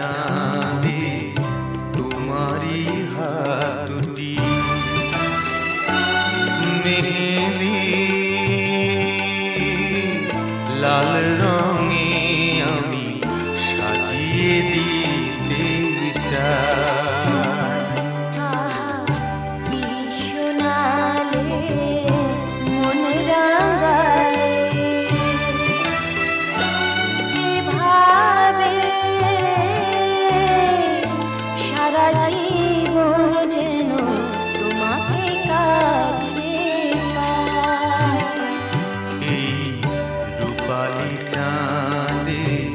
জানে তোমারি হাতুটি মেহেদি লাল রঙে আমি সাজিয়ে দিতে চাই। चांदी